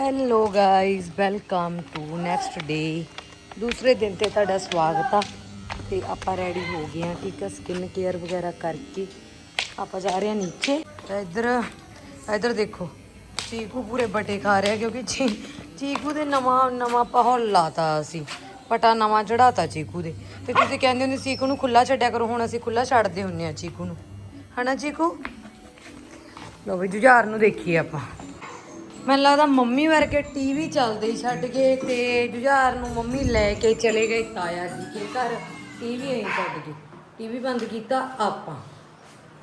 Hello guys welcome to next day ਦੂਸਰੇ ਦਿਨ ਤੇ ਤੁਹਾਡਾ ਸਵਾਗਤ ਆ। ਤੇ ਆਪਾਂ ਰੈਡੀ ਹੋ ਗਏ ਆ ਠੀਕ ਆ ਸਕਿਨ ਕੇਅਰ ਵਗੈਰਾ ਕਰਕੇ। ਆਪਾਂ ਜਾ ਰਹੇ ਆ ਨੀਚੇ। ਇੱਧਰ ਇੱਧਰ ਦੇਖੋ। ਚੀਕੂ ਪੂਰੇ ਬਟੇ ਖਾ ਰਿਹਾ ਕਿਉਂਕਿ ਚੀ- ਚੀਕੂ ਦੇ ਨਵਾਂ ਨਵਾਂ ਪਾਹੌਲ ਲਾਤਾ ਅਸੀਂ। ਪਟਾ ਨਵਾਂ ਚੜਾਤਾ ਚੀਕੂ ਦੇ। ਤੇ ਤੁਸੀਂ ਕਹਿੰਦੇ ਹੁੰਦੇ ਚੀਕੂ ਨੂੰ ਖੁੱਲਾ ਛੱਡਿਆ ਕਰੋ, ਹੁਣ ਅਸੀਂ ਖੁੱਲਾ ਛੱਡਦੇ ਹੁੰਨੇ ਆ ਚੀਕੂ ਨੂੰ। ਹਨਾ ਚੀਕੂ? ਲੋ ਵੀ ਜੁਝਾਰ ਨੂੰ ਦੇਖੀਏ ਆਪਾਂ। ਮੈਨੂੰ ਲੱਗਦਾ ਮੰਮੀ ਵਰਗੇ ਟੀਵੀ ਚੱਲਦੇ ਹੀ ਛੱਡ ਗਏ ਤੇ ਜੁਝਾਰ ਨੂੰ ਮੰਮੀ ਲੈ ਕੇ ਚਲੇ ਗਏ ਤਾਇਆ ਜੀ ਕੇ ਘਰ। ਟੀਵੀ ਐਂ ਛੱਡ ਗਏ। ਟੀਵੀ ਬੰਦ ਕੀਤਾ ਆਪਾਂ।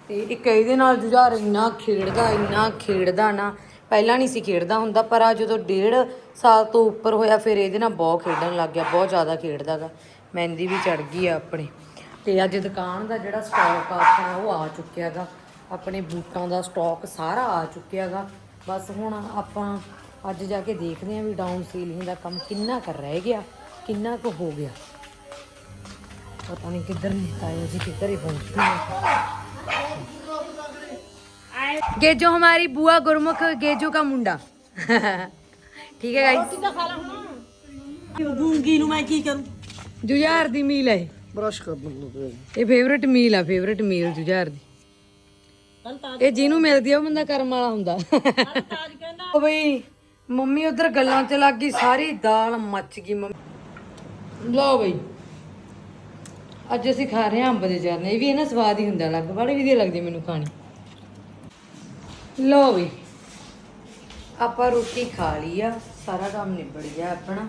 ਤੇ ਇੱਕ ਇਹਦੇ ਨਾਲ ਜੁਝਾਰ ਇੰਨਾ ਖੇਡਦਾ ਇੰਨਾ ਖੇਡਦਾ ਨਾ। ਪਹਿਲਾਂ ਨਹੀਂ ਸੀ ਖੇਡਦਾ ਹੁੰਦਾ, ਪਰ ਆ ਜਦੋਂ ਡੇਢ ਸਾਲ ਤੋਂ ਉੱਪਰ ਹੋਇਆ, ਫਿਰ ਇਹਦੇ ਨਾਲ ਬਹੁਤ ਖੇਡਣ ਲੱਗ ਗਿਆ, ਬਹੁਤ ਜ਼ਿਆਦਾ ਖੇਡਦਾਗਾ ਮਹਿੰਦੀ ਵੀ ਚੜ ਗਈ ਆ ਆਪਣੀ। ਤੇ ਅੱਜ ਦੁਕਾਨ ਦਾ ਜਿਹੜਾ ਸਟਾਕ ਆ ਆਪਣਾ, ਉਹ ਆ ਚੁੱਕਿਆਗਾ ਆਪਣੇ ਬੂਟਾਂ ਦਾ ਸਟਾਕ ਸਾਰਾ ਆ ਚੁੱਕਿਆਗਾ ਬਸ ਹੁਣ ਆਪਾਂ ਅੱਜ ਜਾ ਕੇ ਦੇਖਦੇ ਆਂ ਵੀ ਡਾਊਨ ਸੀਲਿੰਗ ਦਾ ਕੰਮ ਕਿੰਨਾ ਕਰ ਰਹਿ ਗਿਆ ਕਿੰਨਾ ਕੁ ਹੋ ਗਿਆ ਪਤਾ ਨਹੀਂ ਕਿੱਧਰ ਨਹੀਂ ਆਇਆ ਜੀ ਕਿੱਧਰ ਹੀ ਪਹੁੰਚ गए गेजो हमारी बुआ गुरमुख गेजो का मुंडा ठीक है गाइस ਗੂੰਗੀ ਨੂੰ ਮੈਂ ਕੀ ਕਰੂੰ ਜੁਝਾਰ ਦੀ ਮੀਲ ਹੈ ਬ੍ਰਸ਼ ਕਰ ਦੂੰਗਾ ਇਹ ਫੇਵਰਟ ਮੀਲ ਆ ਫੇਵਰਟ ਮੀਲ ਜੁਝਾਰ ਦੀ ਇਹ ਜਿਹਨੂੰ ਮਿਲਦੀ ਆ, ਉਹ ਬੰਦਾ ਕਰਮ ਵਾਲਾ ਹੁੰਦਾ। ਉਹ ਬਈ, ਮੰਮੀ ਉਧਰ ਗੱਲਾਂ ਚ ਲੱਗ ਗਈ, ਸਾਰੀ ਦਾਲ ਮੱਚ ਗਈ ਮੰਮੀ। ਲਓ ਬਈ, ਅੱਜ ਅਸੀਂ ਖਾ ਰਹੇ ਹਾਂ ਅੰਬ ਦੇ ਚਰਨੇ, ਇਹ ਵੀ ਇਹਨਾਂ ਸਵਾਦ ਹੀ ਹੁੰਦਾ ਲੱਗ ਬੜੀ ਵਧੀਆ ਲੱਗਦੀ ਮੈਨੂੰ ਖਾਣੀ। ਲਓ ਬਈ, ਆਪਾਂ ਰੋਟੀ ਖਾ ਲਈ ਆ, ਸਾਰਾ ਕੰਮ ਨਿਬੜ ਗਿਆ ਆਪਣਾ,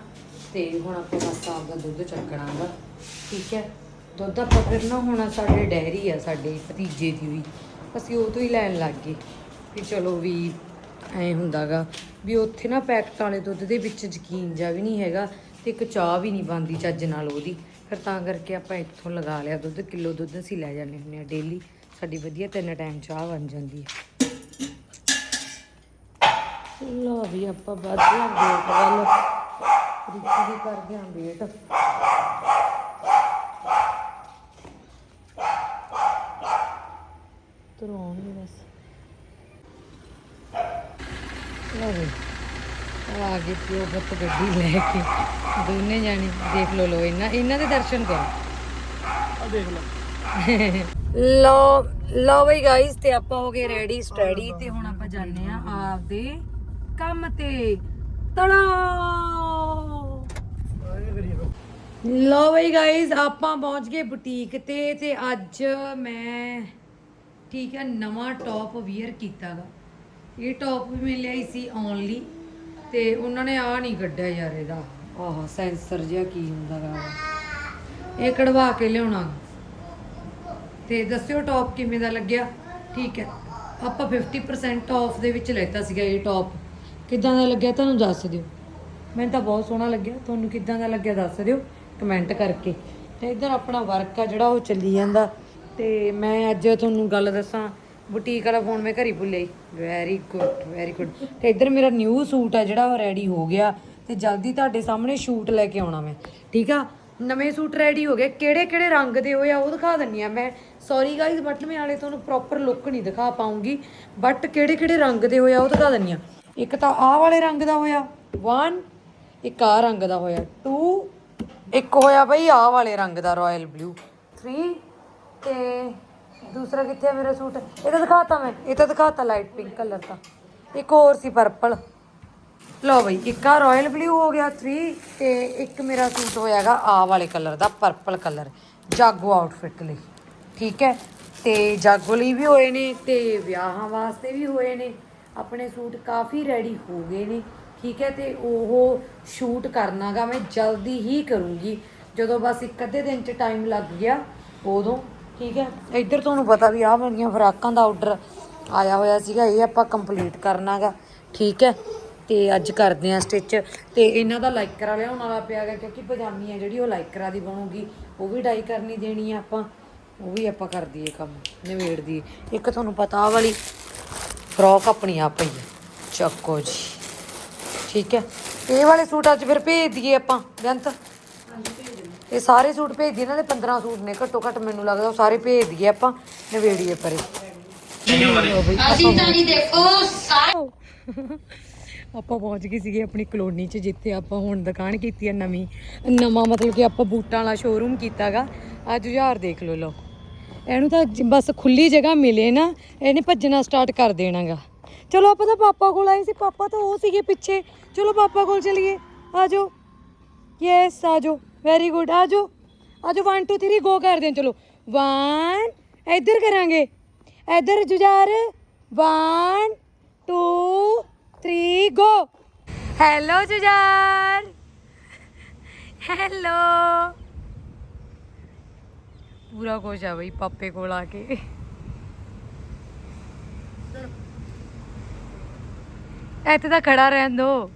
ਤੇ ਹੁਣ ਆਪਾਂ ਬਸ ਆਪਦਾ ਦੁੱਧ ਚੱਕਣਾਗਾ ਠੀਕ ਹੈ? ਦੁੱਧ ਆਪਾਂ ਫਿਰ ਨਾ ਹੁਣ ਸਾਡੇ ਡੈਰੀ ਆ, ਸਾਡੇ ਭਤੀਜੇ ਦੀ ਵੀ। ਅਸੀਂ ਉਹ ਤੋਂ ਹੀ ਲੈਣ ਲੱਗ ਗਏ ਵੀ ਚਲੋ ਵੀ ਐ ਹੁੰਦਾਗਾ, ਵੀ ਉੱਥੇ ਨਾ ਪੈਕਟਾਂ ਵਾਲੇ ਦੁੱਧ ਦੇ ਵਿੱਚ ਯਕੀਨ ਜਾ ਵੀ ਨਹੀਂ ਹੈਗਾ ਤੇ ਇੱਕ ਚਾਹ ਵੀ ਨਹੀਂ ਬਣਦੀ ਚੱਜ ਨਾਲ ਉਹਦੀ। ਫਿਰ ਤਾਂ ਕਰਕੇ ਆਪਾਂ ਇੱਥੋਂ ਲਗਾ ਲਿਆ ਦੁੱਧ, ਕਿਲੋ ਦੁੱਧ ਅਸੀਂ ਲੈ ਜਾਂਦੇ ਹੁੰਦੇ ਆ ਡੇਲੀ ਸਾਡੀ ਵਧੀਆ ਤਿੰਨ ਟਾਈਮ ਚਾਹ ਬਣ ਜਾਂਦੀ ਹੈ। ਲੋ ਵੀ ਆਪਾਂ ਵਧਦੇ ਹਾਂ ਵੇਟ ਵੱਲ। ਰਿੱਕੀ ਦੀ ਕਰਦੇ ਹਾਂ ਵੇਟ ਤਰੋਂਗੇ ਬਸ। ਲੋ ਉਹ ਆ ਗਏ ਪਿਓ ਬੱਤ ਗੱਡੀ ਲੈ ਕੇ। ਦੋਨੇ ਜਾਣੇ ਦੇਖ ਲੋ ਲੋ ਇਹਨਾਂ ਇਹਨਾਂ ਦੇ ਦਰਸ਼ਨ ਕਰੋ। ਆ ਦੇਖ ਲੈ ਲੋ ਲੋ ਬਈ ਗਾਇਸ ਤੇ ਆਪਾਂ ਹੋ ਗਏ ਰੈਡੀ ਸਟੱਡੀ ਤੇ ਹੁਣ ਆਪਾਂ ਜਾਂਦੇ ਆ ਆਪਦੇ ਕੰਮ ਤੇ। ਤੜਾ! ਲੋ ਬਈ ਗਾਇਸ ਆਪਾਂ ਪਹੁੰਚ ਗਏ ਬੁਟੀਕ ਤੇ ਤੇ ਅੱਜ ਮੈਂ ਠੀਕ ਹੈ, ਨਵਾਂ ਟੌਪ ਵੀਅਰ ਕੀਤਾਗਾ। ਇਹ ਟੌਪ ਵੀ ਮੈਂ ਲਿਆਈ ਸੀ ਓਨਲੀ ਤੇ ਉਹਨਾਂ ਨੇ ਆ ਨਹੀਂ ਕੱਢਿਆ ਯਾਰ ਇਹਦਾ। ਆਹ ਸੈਂਸਰ ਜਿਹਾ ਕੀ ਹੁੰਦਾਗਾ। ਇਹ ਕਢਵਾ ਕੇ ਲਿਆਉਣਾ ਤੇ ਦੱਸਿਓ ਟੌਪ ਕਿਵੇਂ ਦਾ ਲੱਗਿਆ? ਠੀਕ ਹੈ, ਆਪਾਂ 50% ਆਫ ਦੇ ਵਿੱਚ ਲੈਤਾ ਸੀਗਾ ਇਹ ਟੌਪ ਕਿੱਦਾਂ ਦਾ ਲੱਗਿਆ ਤੁਹਾਨੂੰ ਦੱਸ ਦਿਓ। ਮੈਨੂੰ ਤਾਂ ਬਹੁਤ ਸੋਹਣਾ ਲੱਗਿਆ। ਤੁਹਾਨੂੰ ਕਿੱਦਾਂ ਦਾ ਲੱਗਿਆ ਦੱਸ ਦਿਓ। ਕਮੈਂਟ ਕਰਕੇ। ਤੇ ਇੱਧਰ ਆਪਣਾ ਵਰਕ ਆ ਜਿਹੜਾ ਉਹ ਚੱਲੀ ਜਾਂਦਾ। ਤੇ ਮੈਂ ਅੱਜ ਤੁਹਾਨੂੰ ਗੱਲ ਦੱਸਾਂ, ਬੁਟੀਕ ਵਾਲਾ ਫੋਨ ਮੈਂ ਘਰੀ ਭੁੱਲਿਆ ਹੀ ਵੈਰੀ ਗੁੱਡ ਵੈਰੀ ਗੁੱਡ ਤੇ ਇੱਧਰ ਮੇਰਾ ਨਿਊ ਸੂਟ ਆ ਜਿਹੜਾ, ਉਹ ਰੈਡੀ ਹੋ ਗਿਆ। ਤੇ ਜਲਦੀ ਤੁਹਾਡੇ ਸਾਹਮਣੇ ਸ਼ੂਟ ਲੈ ਕੇ ਆਉਣਾ ਮੈਂ। ਠੀਕ ਆ? ਨਵੇਂ ਸੂਟ ਰੈਡੀ ਹੋ ਗਏ। ਕਿਹੜੇ ਕਿਹੜੇ ਰੰਗ ਦੇ ਹੋਏ ਆ, ਉਹ ਦਿਖਾ ਦਿੰਨੀ ਆ ਮੈਂ। ਸੌਰੀ ਗਾਇਜ਼ ਬਟ ਮੈਂ ਹਾਲੇ ਤੁਹਾਨੂੰ ਪ੍ਰੋਪਰ ਲੁੱਕ ਨਹੀਂ ਦਿਖਾ ਪਾਉਂਗੀ। ਬਟ ਕਿਹੜੇ ਕਿਹੜੇ ਰੰਗ ਦੇ ਹੋਏ ਆ, ਉਹ ਦਿਖਾ ਦਿੰਨੀ ਆ। ਇੱਕ ਤਾਂ ਆਹ ਵਾਲੇ ਰੰਗ ਦਾ ਹੋਇਆ। 1 ਇੱਕ ਆ ਰੰਗ ਦਾ ਹੋਇਆ। 2 ਇੱਕ ਹੋਇਆ ਬਈ ਆਹ ਵਾਲੇ ਰੰਗ ਦਾ ਰਾਇਲ ਬਲੂ 3 ਤੇ ਦੂਸਰਾ ਕਿੱਥੇ ਆ ਮੇਰਾ ਸੂਟ? ਇਹ ਤਾਂ ਦਿਖਾਤਾ ਮੈਂ, ਇਹ ਤਾਂ ਦਿਖਾਤਾ ਲਾਈਟ ਪਿੰਕ ਕਲਰ ਦਾ। ਇੱਕ ਹੋਰ ਸੀ ਪਰਪਲ ਲਓ ਬਈ, ਇੱਕ ਆ ਰਾਇਲ ਬਲੂ ਹੋ ਗਿਆ 3 ਤੇ ਇੱਕ ਮੇਰਾ ਸੂਟ ਹੋਇਆਗਾ ਆ ਵਾਲੇ ਕਲਰ ਦਾ ਪਰਪਲ ਕਲਰ ਜਾਗੋ ਆਊਟਫਿਟ ਲਈ, ਠੀਕ ਹੈ? ਤੇ ਜਾਗੋ ਲਈ ਵੀ ਹੋਏ ਨੇ ਤੇ ਵਿਆਹਾਂ ਵਾਸਤੇ ਵੀ ਹੋਏ ਨੇ। ਆਪਣੇ ਸੂਟ ਕਾਫੀ ਰੈਡੀ ਹੋ ਗਏ ਨੇ, ਠੀਕ ਹੈ? ਤੇ ਉਹ ਸ਼ੂਟ ਕਰਨਾਗਾ ਮੈਂ ਜਲਦੀ ਹੀ ਕਰੂੰਗੀ। ਜਦੋਂ ਬਸ ਇੱਕ ਅੱਧੇ ਦਿਨ ਚ ਟਾਈਮ ਲੱਗ ਗਿਆ, ਉਦੋਂ ਠੀਕ ਹੈ? ਇੱਧਰ ਤੁਹਾਨੂੰ ਪਤਾ ਵੀ ਆਹ ਮੇਰੀਆਂ ਫਰਾਕਾਂ ਦਾ ਆਰਡਰ ਆਇਆ ਹੋਇਆ ਸੀਗਾ, ਇਹ ਆਪਾਂ ਕੰਪਲੀਟ ਕਰਨਾਗਾ ਠੀਕ ਹੈ? ਤੇ ਅੱਜ ਕਰਦੇ ਆ ਸਟਿਚ ਤੇ ਇਹਨਾਂ ਦਾ ਲਾਈਕਰਾ ਲਿਆਉਣ ਵਾਲਾ ਪਿਆ ਗਿਆ ਕਿਉਂਕਿ ਪਜਾਮੀ ਹੈ ਜਿਹੜੀ, ਉਹ ਲਾਈਕਰਾ ਦੀ ਬਣੂਗੀ। ਉਹ ਵੀ ਡਾਈ ਕਰਨੀ ਦੇਣੀ ਆ ਆਪਾਂ। ਉਹ ਵੀ ਆਪਾਂ ਕਰ ਦਈਏ ਕੰਮ, ਨਿਬੇੜ ਦੀ ਇੱਕ ਤੁਹਾਨੂੰ ਪਤਾ ਆਹ ਵਾਲੀ ਫਰੋਕ ਆਪਣੀ ਆ ਪਈ ਹੈ। ਚੱਕੋ ਜੀ। ਠੀਕ ਹੈ? ਇਹ ਵਾਲੇ ਸੂਟ ਅੱਜ ਫਿਰ ਭੇਜ ਦਈਏ ਆਪਾਂ, ਬੇਅੰਤ। ਇਹ ਸਾਰੇ ਸੂਟ ਭੇਜ ਦਈਏ ਇਹਨਾਂ ਦੇ 15 ਸੂਟ ਨੇ ਘੱਟੋ ਘੱਟ ਮੈਨੂੰ ਲੱਗਦਾ ਉਹ ਸਾਰੇ ਭੇਜ ਦਈਏ ਆਪਾਂ ਨਿਬੇੜੀਏ ਪਰੇ। ਅਸੀਂ ਤਾਂ ਜੀ ਦੇਖੋ ਸਾਰੇ ਆਪਾਂ ਪਹੁੰਚ ਗਏ ਸੀਗੇ ਆਪਣੀ ਕਲੋਨੀ 'ਚ ਜਿੱਥੇ ਆਪਾਂ ਹੁਣ ਦੁਕਾਨ ਕੀਤੀ ਹੈ ਨਵੀਂ। ਨਵਾਂ ਮਤਲਬ ਕਿ ਆਪਾਂ ਬੂਟਾਂ ਵਾਲਾ ਸ਼ੋਰੂਮ ਕੀਤਾਗਾ। ਅੱਜ ਜੁਝਾਰ ਦੇਖ ਲਓ ਲਓ। ਇਹਨੂੰ ਤਾਂ ਬਸ ਖੁੱਲੀ ਜਗ੍ਹਾ ਮਿਲੇ ਨਾ ਇਹਨੇ ਭੱਜਣਾ ਸਟਾਰਟ ਕਰ ਦੇਣਾਗਾ। ਚਲੋ ਆਪਾਂ ਤਾਂ ਪਾਪਾ ਕੋਲ ਆਏ ਸੀ ਪਾਪਾ ਤਾਂ ਉਹ ਸੀਗੇ ਪਿੱਛੇ। ਚਲੋ ਪਾਪਾ ਕੋਲ ਚਲੀਏ। ਆ ਜਾਓ। ਯੈਸ ਆ ਜਾਓ। ਵੈਰੀ ਗੁੱਡ ਆ ਜਾਓ। ਆ ਜਾਓ 1 2 3 ਗੋ ਕਰਦੇ ਹਾਂ। ਚਲੋ। 1 ਇੱਧਰ ਕਰਾਂਗੇ। ਇੱਧਰ Jujhar. 1 2 3 go hello Jujhar. Hello ਪੂਰਾ ਖੁਸ਼ ਆ ਬਈ, ਪਾਪੇ ਕੋਲ ਆ ਕੇ। ਇੱਥੇ ਤਾਂ ਖੜਾ ਰਹਿਣ ਦੋ।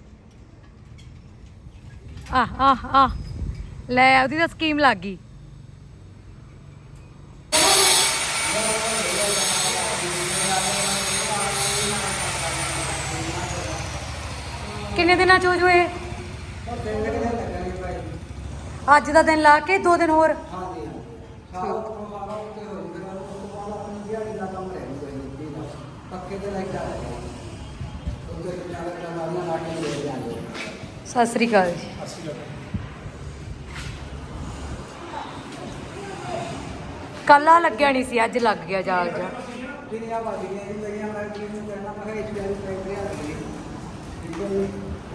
ਆ ਆ ਆ। ਲੈ, ਉਹਦੀ ਤਾਂ ਸਕੀਮ ਲੱਗ ਗਈ। ਕਿੰਨੇ ਦਿਨਾਂ ਚ ਹੋ ਜੂ ਇਹ? ਅੱਜ ਦਾ ਦਿਨ ਲਾ ਕੇ, ਦੋ ਦਿਨ ਹੋਰ। ਸਤਿ ਸ੍ਰੀ ਅਕਾਲ ਜੀ। ਕੱਲਾ ਲੱਗਿਆ ਨਹੀਂ ਸੀ, ਅੱਜ ਲੱਗ ਗਿਆ ਜਾਲ ਜਾ।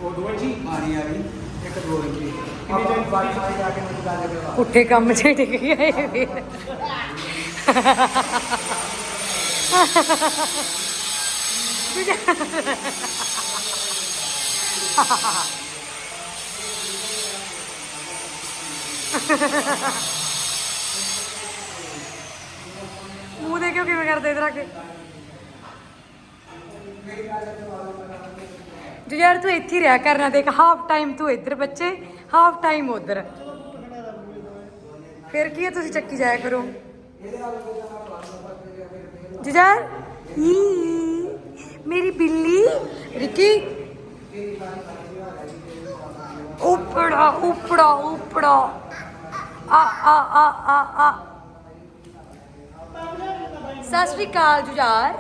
ਉਹ ਦੋ ਇੰਚੀ ਮਾਰੀ ਆ ਗਈ ਇੱਕ ਦੋ ਇੰਚੀ ਆਪਾਂ ਬਾਅਦ ਵਿੱਚ ਜਾ ਕੇ ਮੈਨੂੰ ਗੱਲ ਕਰਵਾ ਪੁੱਠੇ ਕੰਮ 'ਚ ਟਿਕ ਗਿਆ ਇਹ ਫਿਰ ਮੂੰਹ ਦੇਖਿਓ ਕਿਵੇਂ ਕਰਦੇ ਇਧਰ ਆ ਕੇ ਜੋ ਯਾਰ ਤੂੰ ਇੱਥੇ ਹੀ ਰਿਹਾ ਕਰਨਾ ਦੇਖ ਹਾਫ ਟਾਈਮ ਤੂੰ ਇੱਧਰ ਬੱਚੇ ਹਾਫ ਟਾਈਮ ਉਧਰ ਫਿਰ ਕੀ ਹੈ ਤੁਸੀਂ ਚੱਕੀ ਜਾਇਆ ਕਰੋ ਜੁਜਾਰ ਈ ਮੇਰੀ ਬਿੱਲੀ ਰਿੱਕੀ ਉਪੜਾ ਉਪੜਾ ਉਪੜਾ ਆ ਆ ਆ ਆ ਆ ਸਤਿ ਸ਼੍ਰੀ ਅਕਾਲ ਜੁਜਾਰ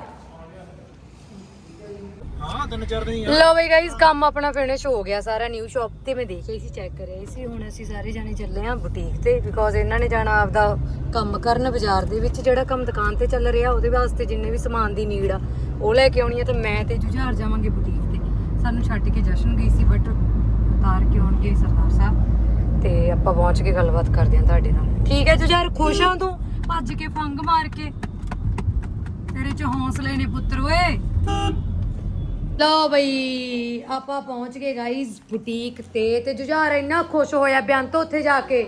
ਹਾਂ ਤਿੰਨ ਚਾਰ ਦਿਨ ਲੋ ਬਈ ਗਾਇਸ ਕੰਮ ਆਪਣਾ ਫਿਨਿਸ਼ ਹੋ ਗਿਆ ਸਾਰਾ ਨਿਊ ਸ਼ਾਪ ਤੇ ਮੈਂ ਦੇਖ ਰਹੀ ਸੀ ਚੈੱਕ ਕਰ ਰਹੀ ਸੀ। ਹੁਣ ਅਸੀਂ ਸਾਰੇ ਜਾਣੇ ਚੱਲੇ ਆਂ ਬੁਟੀਕ ਤੇ ਬਿਕੋਜ਼ ਇਹਨਾਂ ਨੇ ਜਾਣਾ ਆਪਦਾ ਕੰਮ ਕਰਨ ਬਾਜ਼ਾਰ ਦੇ ਵਿੱਚ ਜਿਹੜਾ ਕੰਮ ਦੁਕਾਨ ਤੇ ਚੱਲ ਰਿਹਾ ਉਹਦੇ ਵਾਸਤੇ ਜਿੰਨੇ ਵੀ ਸਮਾਨ ਦੀ ਨੀਡ ਆ ਉਹ ਲੈ ਕੇ ਆਉਣੀ ਆ ਤੇ ਮੈਂ ਤੇ ਜੁਝਾਰ ਜਾਵਾਂਗੇ ਬੁਟੀਕ ਤੇ। ਸਾਨੂੰ ਛੱਡ ਕੇ ਜਸ਼ਨ ਗਈ ਸੀ ਬਟ ਉਤਾਰ ਕੇ ਆਉਣਗੇ ਸਰਦਾਰ ਸਾਹਿਬ। ਤੇ ਆਪਾਂ ਪਹੁੰਚ ਕੇ ਗੱਲਬਾਤ ਕਰਦੇ ਆਂ ਤੁਹਾਡੇ ਨਾਲ। ਠੀਕ ਹੈ ਜੁਝਾਰ ਖੁਸ਼ ਹਾਂ ਤੂੰ? ਭੱਜ ਕੇ ਫੰਗ ਮਾਰ ਕੇ। ਤੇਰੇ ਚ ਹੌਸਲੇ ਨੇ ਪੁੱਤਰ ਓਏ। ਲਓ ਬਈ, ਆਪਾਂ ਪਹੁੰਚ ਗਏ ਗਾਈਜ਼ ਬੁਟੀਕ ਤੇ ਤੇ ਜੁਝਾਰ ਇੰਨਾ ਖੁਸ਼ ਹੋਇਆ ਬਿਆੰਤ ਉੱਥੇ ਜਾ ਕੇ।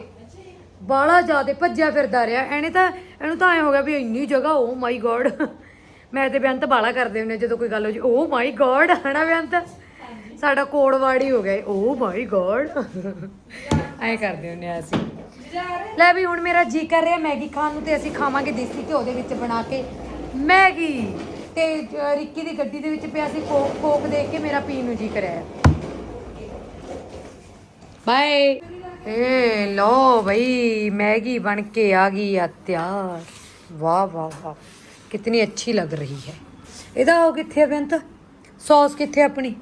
ਬਾਲਾ ਜ਼ਿਆਦੇ ਭੱਜਿਆ ਫਿਰਦਾ ਰਿਹਾ। ਇਹਨੇ ਤਾਂ, ਇਹਨੂੰ ਤਾਂ ਐ ਹੋ ਗਿਆ ਵੀ ਇੰਨੀ ਜਗ੍ਹਾ ਓ ਮਾਈ ਗੋਡ ਮੈਂ ਤੇ ਬਿਆੰਤ ਬਾਲਾ ਕਰਦੇ ਹੁੰਨੇ ਜਦੋਂ ਕੋਈ ਗੱਲ ਹੋ ਜੀ ਓ ਮਾਈ ਗੋਡ ਹਨਾ ਬਿਆੰਤ ਸਾਡਾ ਕੋਡ ਹੋ ਗਿਆ ਓ ਮਾਈ ਗੋਡ ਐ ਕਰਦੇ ਹੁੰਨੇ ਆ ਅਸੀਂ। ਲੈ ਵੀ ਹੁਣ ਮੇਰਾ ਜੀ ਕਰ ਰਿਹਾ, ਮੈਗੀ ਖਾਣ ਨੂੰ ਤੇ ਅਸੀਂ ਖਾਵਾਂਗੇ ਦੇਸੀ ਘਿਓ ਦੇ ਵਿੱਚ ਬਣਾ ਕੇ। ਮੈਗੀ ਤੇ ਅ, ਰਿੱਕੀ ਦੀ ਗੱਡੀ ਦੇ ਵਿੱਚ ਪਿਆ ਸੀ ਕੋਕ ਕੋਕ ਦੇਖ ਕੇ ਮੇਰਾ ਪੀਣ ਨੂੰ ਜੀ ਕਰਿਆ। ਬਾਏ। ਏ ਲੋ ਬਈ ਮੈਗੀ ਬਣ ਕੇ ਆ ਗਈ ਆ ਤਿਆਰ। ਵਾਹ ਵਾਹ ਵਾਹ ਕਿਤਨੀ ਅੱਛੀ ਲੱਗ ਰਹੀ ਹੈ। ਇਹਦਾ ਉਹ ਕਿੱਥੇ ਆ ਬੇਅੰਤ? ਸੌਸ ਕਿੱਥੇ ਆਪਣੀ?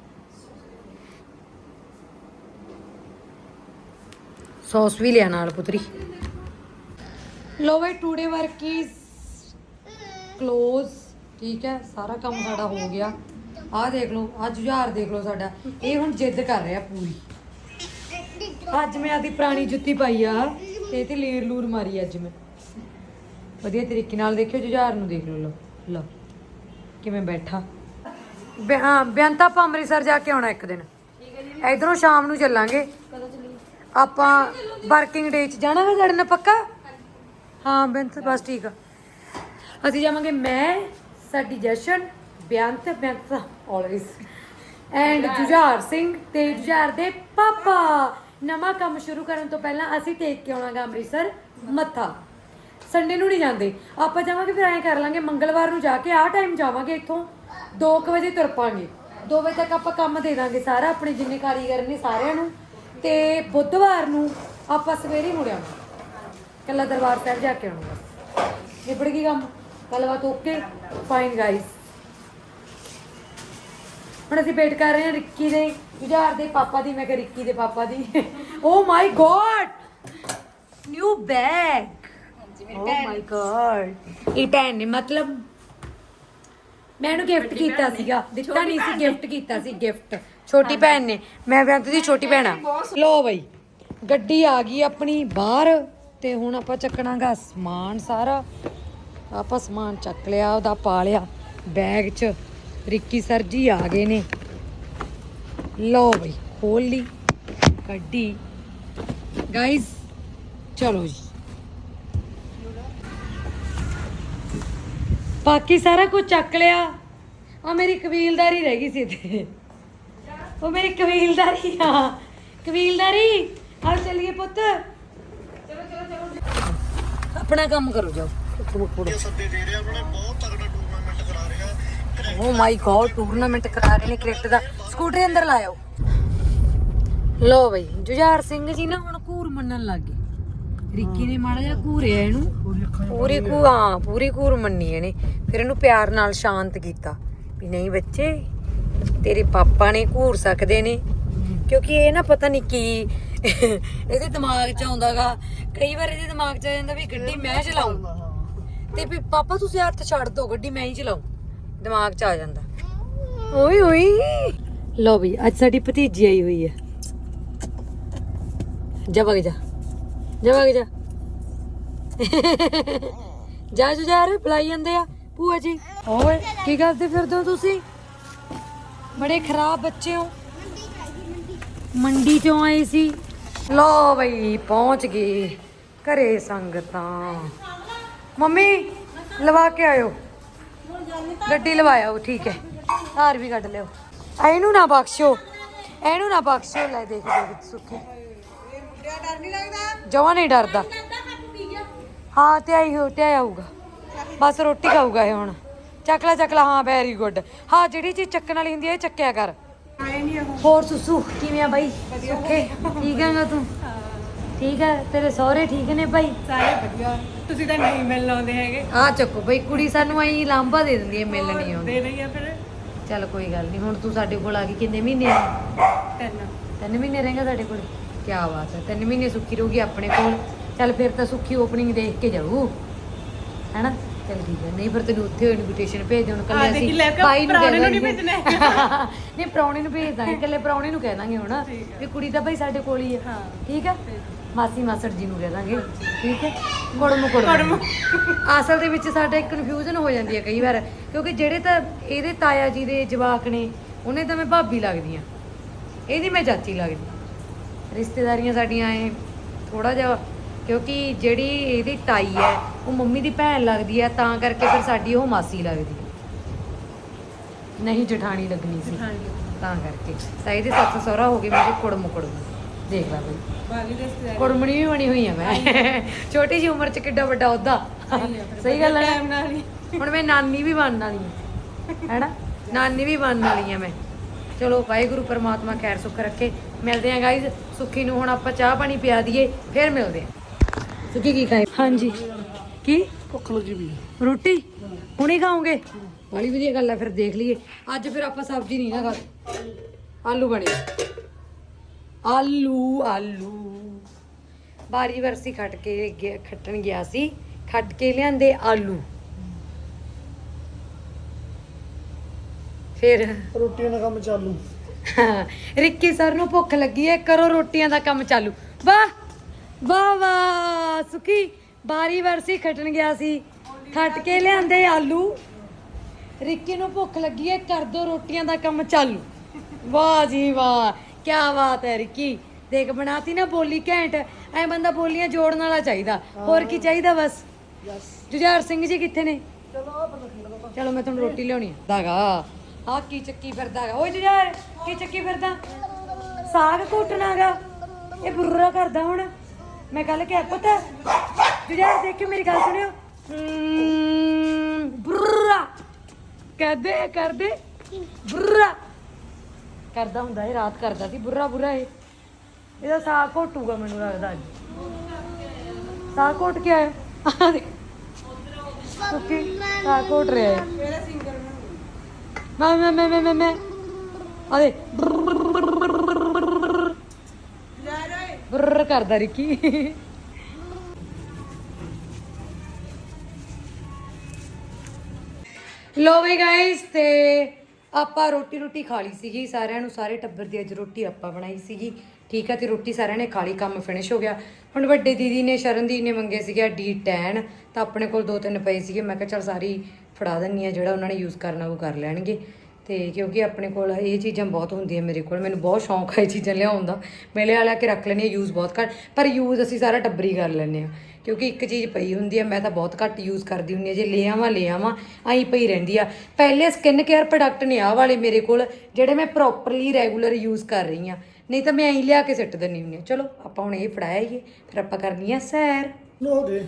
ਸੌਸ ਵੀ ਲਿਆ ਨਾਲ ਪੁੱਤਰੀ। ਲੋ ਬਈ ਟੂਡੇ ਵਰਕ ਇਜ਼ ਕਲੋਜ਼ ਠੀਕ ਹੈ, ਸਾਰਾ ਕੰਮ ਸਾਡਾ ਹੋ ਗਿਆ। ਆਹ ਦੇਖ ਲਓ ਆਹ ਜੁਝਾਰ ਦੇਖ ਲਓ ਸਾਡਾ। ਇਹ ਹੁਣ ਜਿੱਦ ਕਰ ਰਿਹਾ ਪੂਰੀ। ਅੱਜ ਮੈਂ ਆਦੀ ਪੁਰਾਣੀ ਜੁੱਤੀ ਪਾਈ ਆ, ਤੇ ਇਹ ਤੇ ਲੀਰ ਲੂਰ ਮਾਰੀ ਅੱਜ ਮੈਂ। ਵਧੀਆ ਤਰੀਕੇ ਨਾਲ ਦੇਖਿਓ ਜੁਝਾਰ ਨੂੰ ਦੇਖ ਲਓ ਲਓ ਲਓ। ਕਿਵੇਂ ਬੈਠਾ। ਬਿ- ਹਾਂ ਬਿਆੰਤਾ ਆਪਾਂ ਅੰਮ੍ਰਿਤਸਰ ਜਾ ਕੇ ਆਉਣਾ ਇੱਕ ਦਿਨ। ਇਧਰੋਂ ਸ਼ਾਮ ਨੂੰ ਚੱਲਾਂਗੇ। ਆਪਾਂ ਵਰਕਿੰਗ ਡੇ ਚ ਜਾਣਾ ਵਾ ਸਾਡੇ ਨਾਲ ਪੱਕਾ? ਹਾਂ, ਬੇਅੰਤ, ਬਸ ਠੀਕ ਆ। ਅਸੀਂ ਜਾਵਾਂਗੇ ਮੈਂ ਸਾਡੀ ਜਸ਼ਨ ਬਿਆੰਤ ਬਿਆੰਤ ਆਲਵੇਸ ਐਂਡ ਜੁਝਾਰ ਸਿੰਘ ਤੇ ਜੁਝਾਰ ਦੇ ਪਾਪਾ। ਨਵਾਂ ਕੰਮ ਸ਼ੁਰੂ ਕਰਨ ਤੋਂ ਪਹਿਲਾਂ ਅਸੀਂ ਟੇਕ ਕੇ ਆਉਣਾਗਾ ਅੰਮ੍ਰਿਤਸਰ ਮੱਥਾ। ਸੰਡੇ ਨੂੰ ਨਹੀਂ ਜਾਂਦੇ। ਆਪਾਂ ਜਾਵਾਂਗੇ ਫਿਰ ਐਂ ਕਰ ਲਾਂਗੇ ਮੰਗਲਵਾਰ ਨੂੰ ਜਾ ਕੇ ਆਹ ਟਾਈਮ ਜਾਵਾਂਗੇ ਇੱਥੋਂ। 2 ਵਜੇ ਤੁਰ ਪਾਂਗੇ 2 ਵਜੇ ਤੱਕ ਆਪਾਂ ਕੰਮ ਦੇ ਦਾਂਗੇ ਸਾਰਾ ਆਪਣੇ ਜਿੰਨੇ ਕਾਰੀਗਰ ਨੇ ਸਾਰਿਆਂ ਨੂੰ। ਤੇ ਬੁੱਧਵਾਰ ਨੂੰ ਆਪਾਂ ਸਵੇਰੇ ਹੀ ਮੁੜ ਆਵਾਂਗੇ ਕੱਲਾ ਦਰਬਾਰ ਸਾਹਿਬ ਜਾ ਕੇ ਆਉਣਾ। ਨਿਬੜ ਗਈ ਕੰਮ। ਗੱਲਬਾਤ ਓਕੇ ਫਾਈਨ ਗਾਇਸ ਹੁਣ ਅਸੀਂ ਵੇਟ ਕਰ ਰਹੇ ਹਾਂ ਰਿੱਕੀ ਦੇ ਜੁਝਾਰ ਦੇ ਪਾਪਾ ਦੀ ਮੈਂ ਕਿ ਰਿੱਕੀ ਦੇ ਪਾਪਾ ਦੀ। ਓ my God new bag oh my God ਇਹ ਭੈਣ ਨੇ ਮਤਲਬ ਮੈਂ ਇਹਨੂੰ ਗਿਫਟ ਕੀਤਾ ਸੀਗਾ। ਦਿੱਤਾ ਨਹੀਂ ਸੀ ਗਿਫਟ ਕੀਤਾ ਸੀ ਗਿਫਟ ਛੋਟੀ ਭੈਣ ਨੇ। ਮੈਂ ਬੇਅੰਤ ਦੀ ਛੋਟੀ ਭੈਣ ਆ। ਲੋ ਬਈ ਗੱਡੀ ਆ ਗਈ ਆਪਣੀ ਬਾਹਰ ਤੇ ਹੁਣ ਆਪਾਂ ਚੱਕਣਾਗਾ ਸਮਾਨ ਸਾਰਾ। ਆਪਾਂ ਸਮਾਨ ਚੱਕ ਲਿਆ, ਉਹਦਾ ਪਾ ਲਿਆ। ਬੈਗ 'ਚ, ਰਿੱਕੀ ਸਰ ਜੀ ਆ ਗਏ ਨੇ। ਲਓ ਬਈ ਖੋਲ ਲਈ ਗੱਡੀ ਗਾਇਸ ਚਲੋ ਜੀ। ਬਾਕੀ ਸਾਰਾ ਕੁਝ ਚੱਕ ਲਿਆ। ਆ ਮੇਰੀ ਕਬੀਲਦਾਰੀ ਰਹਿ ਗਈ ਸੀ ਇੱਥੇ। ਉਹ ਮੇਰੀ ਕਬੀਲਦਾਰੀ ਆ। ਕਬੀਲਦਾਰੀ ਆਓ ਚੱਲੀਏ ਪੁੱਤ। ਚਲੋ ਚਲੋ ਚਲੋ। ਆਪਣਾ ਕੰਮ ਕਰੋ, ਜਾਓ। ਓ ਮਾਈ ਗॉड ਟੂਰਨਾਮੈਂਟ ਕਰਾ ਰਹੇ। ਨੇ ਕ੍ਰਿਕਟ ਦਾ। ਸਕੂਟਰੀ ਅੰਦਰ ਲਾਇਓ। ਲੋ ਬਈ ਜੁਝਾਰ ਸਿੰਘ ਜੀ ਨਾ ਹੁਣ ਘੂਰ ਮੰਨਣ ਲੱਗ ਗਏ। ਰਿੱਕੀ ਨੇ ਮਾੜਾ ਜਿਹਾ ਘੂਰਿਆ ਇਹਨੂੰ। ਪੂਰੀ ਘੂ ਹਾਂ ਪੂਰੀ ਘੂਰ ਮੰਨੀ ਇਹਨੇ। ਫਿਰ ਇਹਨੂੰ ਪਿਆਰ ਨਾਲ ਸ਼ਾਂਤ ਕੀਤਾ। ਵੀ ਨਹੀਂ ਬੱਚੇ ਤੇਰੇ ਪਾਪਾ ਨੇ ਘੂਰ ਸਕਦੇ ਨੇ। ਕਿਉਂਕਿ ਇਹ ਨਾ ਪਤਾ ਨਹੀਂ ਕੀ ਇਹਦੇ ਦਿਮਾਗ 'ਚ ਆਉਂਦਾਗਾ। ਕਈ ਵਾਰ ਇਹਦੇ ਦਿਮਾਗ 'ਚ ਆ ਜਾਂਦਾ ਵੀ ਗੱਡੀ ਮੈਂ ਚਲਾਉਂ ਤੇ ਵੀ ਪਾਪਾ ਤੁਸੀਂ ਹੱਥ ਛੱਡ ਦੋ ਗੱਡੀ ਮੈਂ ਹੀ ਚਲਾਉਂ ਦਿਮਾਗ 'ਚ ਆ ਜਾਂਦਾ। ਓਏ ਓਏ। ਲੋ ਵੀ ਅੱਜ ਸਾਡੀ ਭਤੀਜੀ ਆਈ ਹੋਈ ਹੈ। ਜਾ ਵਗ ਜਾ ਜਾ ਵਗ ਜਾ। ਜਾ ਜਾ ਜਾ ਰੇ ਬੁਲਾਈ ਜਾਂਦੇ ਆ ਭੂਆ ਜੀ। ਓਏ। ਕੀ ਕਰਦੇ ਫਿਰਦੇ ਹੋ ਤੁਸੀਂ? ਬੜੇ ਖਰਾਬ ਬੱਚੇ ਹੋ। ਮੰਡੀ ਚੋਂ ਆਏ ਸੀ। ਲੋ ਬਈ ਪਹੁੰਚ ਗਏ ਘਰੇ ਸੰਗਤਾਂ। ਮੰਮੀ ਲਵਾ ਕੇ ਆਇਓ। ਗੱਡੀ ਲਵਾਇਆ ਠੀਕ ਹੈ। ਧਾਰ ਵੀ ਕੱਢ ਲਿਓ। ਇਹਨੂੰ ਨਾ ਬਖਸ਼ੋ। ਇਹਨੂੰ ਨਾ ਬਖਸ਼ੋ। ਲੈ ਦੇਖ ਦੇਖ ਸੁੱਖੇ। ਜਵਾ ਨਹੀਂ ਡਰਦਾ। ਹਾਂ ਤੇ ਆਈ ਹੋ ਤੇ ਆਊਗਾ ਬਸ ਰੋਟੀ ਖਾਊਗਾ ਇਹ ਹੁਣ। ਚੱਕ ਲੈ ਚੱਕ ਲੈ। ਹਾਂ ਵੈਰੀ ਗੁੱਡ ਹਾਂ ਜਿਹੜੀ ਚੀਜ਼ ਚੱਕਣ ਵਾਲੀ ਹੁੰਦੀ ਹੈ ਇਹ ਚੱਕਿਆ ਕਰ। ਹੋਰ ਸੁਸੂ ਕਿਵੇਂ ਆ ਬਾਈ? ਸੁੱਖੇ? ਠੀਕ ਹੈਗਾ ਤੂੰ? ਠੀਕ ਹੈ ਤੇਰੇ ਸਹੁਰੇ ਠੀਕ ਨੇ ਭਾਈ? ਸਾਰੇ ਵਧੀਆ। ਤੁਸੀਂ ਤਾਂ ਨਹੀਂ ਮਿਲਣ ਆਉਂਦੇ ਹੈਗੇ। ਆ ਚੱਕੋ ਬਈ ਕੁੜੀ ਸਾਨੂੰ ਆਈ ਲਾਂਬਾ ਦੇ ਦਿੰਦੀ ਹੈ ਮਿਲਣ ਨਹੀਂ ਆਉਂਦੀ। ਦੇ ਰਹੀ ਆ ਫਿਰ। ਚੱਲ ਕੋਈ ਗੱਲ ਨਹੀਂ ਹੁਣ ਤੂੰ ਸਾਡੇ ਕੋਲ ਆ ਗਈ ਕਿੰਨੇ ਮਹੀਨੇ ਆ? ਤਿੰਨ। ਤਿੰਨ ਮਹੀਨੇ ਰਹੇਗਾ ਸਾਡੇ ਕੋਲ? ਕੀ ਬਾਤ ਹੈ ਤਿੰਨ ਮਹੀਨੇ ਸੁੱਖੀ ਰਹੂਗੀ ਆਪਣੇ ਕੋਲ। ਚੱਲ ਫਿਰ ਤਾਂ ਸੁੱਖੀ ਓਪਨਿੰਗ ਦੇਖ ਕੇ ਜਾਊ। ਹੈਨਾ? ਚੱਲ ਠੀਕ ਹੈ ਨਹੀਂ ਫਿਰ ਤੈਨੂੰ ਉੱਥੇ ਇਨਵੀਟੇਸ਼ਨ ਭੇਜ ਦੇ ਹੁਣ ਕੱਲੇ ਅਸੀਂ ਭਾਈ ਨੂੰ ਕਹਿ ਨਹੀਂ ਦਾਂਗੇ। ਨਹੀਂ ਪ੍ਰਾਹੁਣੇ ਨੂੰ ਭੇਜ ਦਾਂਗੇ ਕੱਲੇ ਪ੍ਰਾਹੁਣੇ ਨੂੰ ਕਹਿ ਦਾਂਗੇ ਹੁਣ ਵੀ ਕੁੜੀ ਤਾਂ ਭਾਈ ਸਾਡੇ ਕੋਲ ਹੀ ਹੈ। ਠੀਕ ਹੈ ਮਾਸੀ ਮਾਸੜ ਜੀ ਨੂੰ ਕਹਿ ਦਾਂਗੇ। ਠੀਕ ਹੈ ਕੁੜਮ ਕੁੜਮ। ਅਸਲ ਦੇ ਵਿੱਚ ਸਾਡਾ ਇੱਕ ਕਨਫਿਊਜ਼ਨ ਹੋ ਜਾਂਦੀ ਹੈ ਕਈ ਵਾਰ ਕਿਉਂਕਿ ਜਿਹੜੇ ਤਾਂ ਇਹਦੇ ਤਾਇਆ ਜੀ ਦੇ ਜਵਾਕ ਨੇ ਉਹਨੇ ਤਾਂ ਮੈਂ ਭਾਬੀ ਲੱਗਦੀ ਆ। ਇਹਦੀ ਮੈਂ ਚਾਚੀ ਲੱਗਦੀ। ਰਿਸ਼ਤੇਦਾਰੀਆਂ ਸਾਡੀਆਂ ਐ ਥੋੜਾ ਜਿਹਾ ਕਿਉਂਕਿ ਜਿਹੜੀ ਇਹਦੀ ਤਾਈ ਹੈ ਉਹ ਮੰਮੀ ਦੀ ਭੈਣ ਲੱਗਦੀ ਹੈ ਤਾਂ ਕਰਕੇ ਫਿਰ ਸਾਡੀ ਉਹ ਮਾਸੀ ਲੱਗਦੀ ਹੈ। ਨਹੀਂ ਜਠਾਣੀ ਲੱਗਣੀ ਸੀ। ਤਾਂ ਕਰਕੇ। ਤਾਂ ਇਹਦੇ ਸੱਸ ਸਹੁਰਾ ਹੋ ਗਏ ਮੇਰੇ ਕੁੜਮ ਕੁੜਮ। ਦੇਖ ਲੈ ਬਈ। ਕੁੜਮਣੀ ਵੀ ਬਣੀ ਹੋਈ ਆ ਮੈਂ। ਛੋਟੀ ਜੀ ਉਮਰ ਚ ਕਿੱਡਾ ਵੱਡਾ ਉਹਦਾ ਸਹੀ ਗੱਲ ਹੈ। ਹੁਣ ਮੈਂ ਨਾਨੀ ਵੀ ਬਣਨ ਵਾਲੀ ਹਾਂ ਹੈਨਾ? ਨਾਨੀ ਵੀ ਬਣਨ ਵਾਲੀ ਆ ਮੈਂ। ਚਲੋ ਵਾਹਿਗੁਰੂ ਪਰਮਾਤਮਾ ਖੈਰ ਸੁੱਖ ਰੱਖੇ। ਮਿਲਦੇ ਆ ਗਾਇਜ਼ ਸੁੱਖੀ ਨੂੰ ਹੁਣ ਆਪਾਂ ਚਾਹ ਪਾਣੀ ਪਿਆ ਦਈਏ ਫਿਰ ਮਿਲਦੇ ਆ। ਸੁੱਖੀ ਕੀ ਖਾਏ ਹਾਂਜੀ। ਕੀ? ਭੁੱਖ ਲੱਗੀ ਵੀ ਰੋਟੀ? ਹੁਣੇ ਖਾਓਗੇ? ਬੜੀ ਵਧੀਆ ਗੱਲ ਹੈ ਫਿਰ ਦੇਖ ਲਈਏ। ਅੱਜ ਫਿਰ ਆਪਾਂ ਸਬਜ਼ੀ ਨਹੀਂ ਨਾ ਖਾ ਆਲੂ ਬਣੇ। ਆਲੂ ਆਲੂ। ਬਾਰੀ ਵਰਸੀ ਖੱਟ ਕੇ ਖੱਟਣ ਗਿਆ ਸੀ। ਖੱਟ ਕੇ ਲਿਆਂਦੇ ਆਲੂ। ਫਿਰ ਰੋਟੀ ਦਾ ਕੰਮ ਚਾਲੂ। ਰਿੱਕੀ ਸਰ ਨੂੰ ਭੁੱਖ ਲੱਗੀ ਹੈ ਕਰੋ ਰੋਟੀਆਂ ਦਾ ਕੰਮ ਚਾਲੂ। ਵਾਹ! ਵਾਹ ਵਾਹ ਸੁਖੀ। ਬਾਰੀ ਵਰਸੀ ਖੱਟਣ ਗਿਆ ਸੀ। ਖੱਟ ਕੇ ਲਿਆਂਦੇ ਆਲੂ। ਰਿੱਕੀ ਨੂੰ ਭੁੱਖ ਲੱਗੀ ਹੈ ਕਰ ਦੋ ਰੋਟੀਆਂ ਦਾ ਕੰਮ ਚਾਲੂ। ਵਾਹ ਜੀ ਵਾਹ ਕੀ ਬਾਤ ਹੈ ਰਿੱਕੀ। ਦੇਖ ਬਣਾਤੀ ਨਾ ਬੋਲੀ ਘੈਂਟ। ਐ ਬੰਦਾ ਬੋਲੀਆਂ ਜੋੜਨ ਵਾਲਾ ਚਾਹੀਦਾ। ਹੋਰ ਕੀ ਚਾਹੀਦਾ ਬਸ? ਜੁਝਾਰ ਸਿੰਘ ਜੀ ਕਿੱਥੇ ਨੇ? ਚਲੋ ਮੈਂ ਤੁਹਾਨੂੰ ਰੋਟੀ ਲਿਆਉਣੀ ਦਾਗਾ। ਆ ਕੀ ਚੱਕੀ ਫਿਰਦਾਗਾ ਓਏ ਜੁਝਾਰ ਕੀ ਚੱਕੀ ਫਿਰਦਾ? ਸਾਗ ਘੋਟਣਾਗਾ। ਇਹ ਬੁਰਰਾ ਕਰਦਾ ਹੁਣ। ਮੈਂ ਕੱਲ ਕਿਹਾ ਪਤਾ ਜੁਝਾਰ ਦੇਖ ਮੇਰੀ ਗੱਲ ਸੁਣਿਓ। ਹਮ, ਕਹਦੇ ਕਰਦੇ ਬੁਰਰਾ। ਕਰਦਾ ਹੁੰਦਾ ਇਹ ਰਾਤ ਕਰਦਾ ਸੀ ਬੁਰਰਾ ਬੁਰਰਾ ਇਹ। ਇਹਦਾ ਸਾਗ ਘੋਟੂਗਾ ਮੈਨੂੰ ਲੱਗਦਾ ਅੱਜ। ਸਾਗ ਘੋਟ ਕੇ ਆਇਆ। ਸੁੱਕੀ ਸਾਗ ਘੋਟ ਰਿਹਾ ਹੈ ਮੈਂ ਮੈਂ ਮੈਂ ਮੈਂ ਮੈਂ ਮੈਂ ਆ ਦੇ ਬਰਰ ਕਰਦਾ ਰਿੱਕੀ। ਲੋ ਵੀ ਗਾਇਸ ਤੇ ਆਪਾਂ ਰੋਟੀ ਰੋਟੀ ਖਾ ਲਈ ਸੀਗੀ। ਸਾਰਿਆਂ ਨੂੰ ਸਾਰੇ ਟੱਬਰ ਦੀ ਅੱਜ ਰੋਟੀ ਆਪਾਂ ਬਣਾਈ ਸੀਗੀ। ਠੀਕ ਆ, ਤੇ ਰੋਟੀ ਸਾਰਿਆਂ ਨੇ ਖਾ ਲਈ, ਕੰਮ ਫਿਨਿਸ਼ ਹੋ ਗਿਆ। ਹੁਣ ਵੱਡੇ ਦੀਦੀ ਨੇ ਸ਼ਰਨਦੀਪ ਨੇ ਮੰਗੇ ਸੀਗੇ ਡੀ ਟੈਨ, ਤਾਂ ਆਪਣੇ ਕੋਲ ਦੋ ਤਿੰਨ ਪਏ ਸੀਗੇ। ਮੈਂ ਕਿਹਾ ਚਲ ਸਾਰੀ ਫੜਾ ਦਿੰਨੀ ਆ, ਜਿਹੜਾ ਉਹਨਾਂ ਨੇ ਯੂਜ਼ ਕਰਨਾ ਉਹ ਕਰ ਲੈਣਗੇ। ਤੇ ਕਿਉਂਕਿ ਆਪਣੇ ਕੋਲ ਇਹ ਚੀਜ਼ਾਂ ਬਹੁਤ ਹੁੰਦੀਆਂ ਮੇਰੇ ਕੋਲ। ਮੈਨੂੰ ਬਹੁਤ ਸ਼ੌਂਕ ਹੈ ਇਹ ਚੀਜ਼ਾਂ ਲਿਆਉਣ ਦਾ। ਮੈਂ ਲਿਆ ਲਿਆ ਕੇ ਰੱਖ ਲੈਂਦੀ ਹਾਂ ਯੂਜ਼ ਬਹੁਤ ਘੱਟ। ਪਰ ਯੂਜ਼ ਅਸੀਂ ਸਾਰਾ ਟੱਬਰੀ ਕਰ ਲੈਂਦੇ ਆ ਕਿਉਂਕਿ ਇੱਕ ਚੀਜ਼ ਪਈ ਹੁੰਦੀ ਆ ਮੈਂ ਤਾਂ ਬਹੁਤ ਘੱਟ ਯੂਜ਼ ਕਰਦੀ ਹੁੰਦੀ ਆ ਜੇ ਲੈ ਆਵਾਂ ਲੈ ਆਵਾਂ ਆਈ ਪਈ ਰਹਿੰਦੀ ਆ। ਪਹਿਲੇ ਸਕਿਨ ਕੇਅਰ ਪ੍ਰੋਡਕਟ ਨੇ ਆਹ ਵਾਲੇ ਮੇਰੇ ਕੋਲ ਜਿਹੜੇ ਮੈਂ ਪ੍ਰੋਪਰਲੀ ਰੈਗੂਲਰ ਯੂਜ਼ ਕਰ ਰਹੀ ਆ ਨਹੀਂ ਤਾਂ ਮੈਂ ਐਂ ਲਿਆ ਕੇ ਸਿੱਟ ਦਿੰਦੀ ਹੁੰਦੀ ਆ ਚਲੋ ਆਪਾਂ ਹੁਣ ਇਹ ਫੜਾਇਆ ਹੀ ਫਿਰ ਆਪਾਂ ਕਰਨੀ ਆ ਸੈਰ। ਲੋ ਗਏ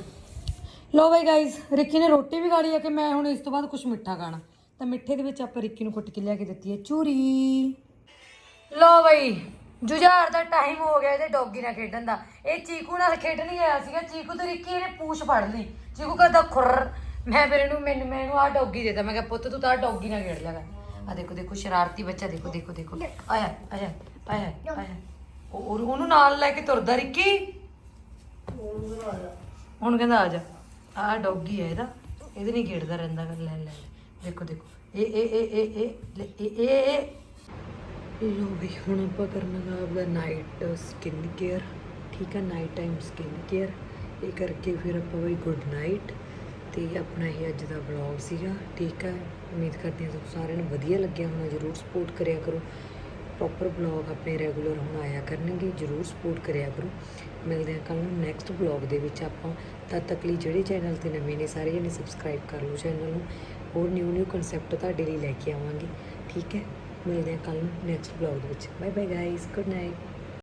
ਲੋ ਬਾਈ ਗਾਇਸ ਰਿੱਕੀ ਨੇ ਰੋਟੀ ਵੀ ਖਾ ਲਈ ਆ ਕਿ ਮੈਂ ਹੁਣ ਇਸ ਤੋਂ ਬਾਅਦ ਕੁਝ ਮਿੱਠਾ ਖਾਣਾ? ਤਾਂ ਮਿੱਠੇ ਦੇ ਵਿੱਚ ਆਪਾਂ ਰਿੱਕੀ ਨੂੰ ਕੁੱਟ ਕੇ ਲਿਆ ਕੇ ਦਿੱਤੀ ਹੈ। ਚੂਰੀ। ਲੋ ਬਾਈ ਜੁਝਾਰ ਦਾ ਟਾਈਮ ਹੋ ਗਿਆ ਇਹਦੇ ਡੌਗੀ ਨਾਲ ਖੇਡਣ ਦਾ। ਇਹ ਚੀਕੂ ਨਾਲ ਖੇਡਣ ਗਿਆ ਸੀਗਾ। ਚੀਕੂ ਤੇ ਰਿੱਕੀ ਇਹਨੇ ਪੂਛ ਫੜ ਲਈ। ਚੀਕੂ ਕਰਦਾ ਖੁਰ। ਮੈਂ ਫਿਰ ਇਹਨੂੰ ਮੈਨੂੰ ਮੈਨੂੰ ਆਹ ਡੌਗੀ ਦੇਤਾ ਮੈਂ ਕਿਹਾ ਪੁੱਤ ਤੂੰ ਤਾਂ ਡੌਗੀ ਨਾਲ ਖੇਡ ਲਿਆ ਕਰ। ਆ ਦੇਖੋ ਦੇਖੋ ਸ਼ਰਾਰਤੀ ਬੱਚਾ। ਦੇਖੋ ਦੇਖੋ ਦੇਖੋ। ਆਇਆ ਆਇਆ ਆਇਆ ਆਇਆ ਉਹ ਉਹ- ਉਹਨੂੰ ਨਾਲ ਲੈ ਕੇ ਤੁਰਦਾ ਰਿੱਕੀ। ਹੁਣ ਕਹਿੰਦਾ ਆ ਜਾ। ਆਹ ਡੌਗੀ ਹੈ ਇਹਦਾ। ਇਹਦੇ ਨਹੀਂ ਖੇਡਦਾ ਰਹਿੰਦਾ। ਲੈ ਲੈ। ਦੇਖੋ ਦੇਖੋ। ਇਹ ਇਹ ਇਹ ਇਹ ਇਹ ਇਹ ਇਹ ਲੋ ਵੀ, ਹੁਣ ਆਪਾਂ ਕਰਨਾ ਗਾ ਆਪਦਾ ਨਾਈਟ ਸਕਿਨ ਕੇਅਰ ਠੀਕ ਹੈ ਨਾਈਟ ਟਾਈਮ ਸਕਿਨ ਕੇਅਰ ਇਹ ਕਰਕੇ ਫਿਰ ਆਪਾਂ ਬਈ ਗੁੱਡ ਨਾਈਟ ਤੇ ਆਪਣਾ ਇਹ ਅੱਜ ਦਾ ਵਲੌਗ ਸੀਗਾ। ਠੀਕ ਹੈ ਉਮੀਦ ਕਰਦੇ ਹਾਂ ਤੁਹਾਨੂੰ ਸਾਰਿਆਂ ਨੂੰ ਵਧੀਆ ਲੱਗਿਆ ਹੋਣਾ। ਜਰੂਰ ਸਪੋਰਟ ਕਰਿਆ ਕਰੋ। ਪ੍ਰੋਪਰ ਵਲੌਗ ਆਪਣੇ ਰੈਗੂਲਰ ਹੁਣ ਆਇਆ ਕਰਨਗੇ, ਜਰੂਰ ਸਪੋਰਟ ਕਰਿਆ ਕਰੋ। ਮਿਲਦੇ ਹਾਂ ਕੱਲ ਨੂੰ ਨੈਕਸਟ ਵਲੌਗ ਦੇ ਵਿੱਚ ਆਪਾਂ। ਤਦ ਤੱਕ ਲਈ ਜਿਹੜੇ ਚੈਨਲ ਤੇ ਨਵੇਂ ਨੇ ਸਾਰੇ ਜਣੇ ਸਬਸਕ੍ਰਾਈਬ ਕਰ ਲਓ ਚੈਨਲ ਨੂੰ। ਹੋਰ ਨਿਊ ਨਿਊ ਕਨਸੈਪਟ ਤੁਹਾਡੇ ਲਈ ਲੈ ਕੇ ਆਵਾਂਗੇ। ਠੀਕ ਹੈ? ਮਿਲਦੇ ਹਾਂ ਕੱਲ ਨੂੰ ਨੈਕਸਟ ਵਲੌਗ ਦੇ ਵਿੱਚ। Bye bye guys good night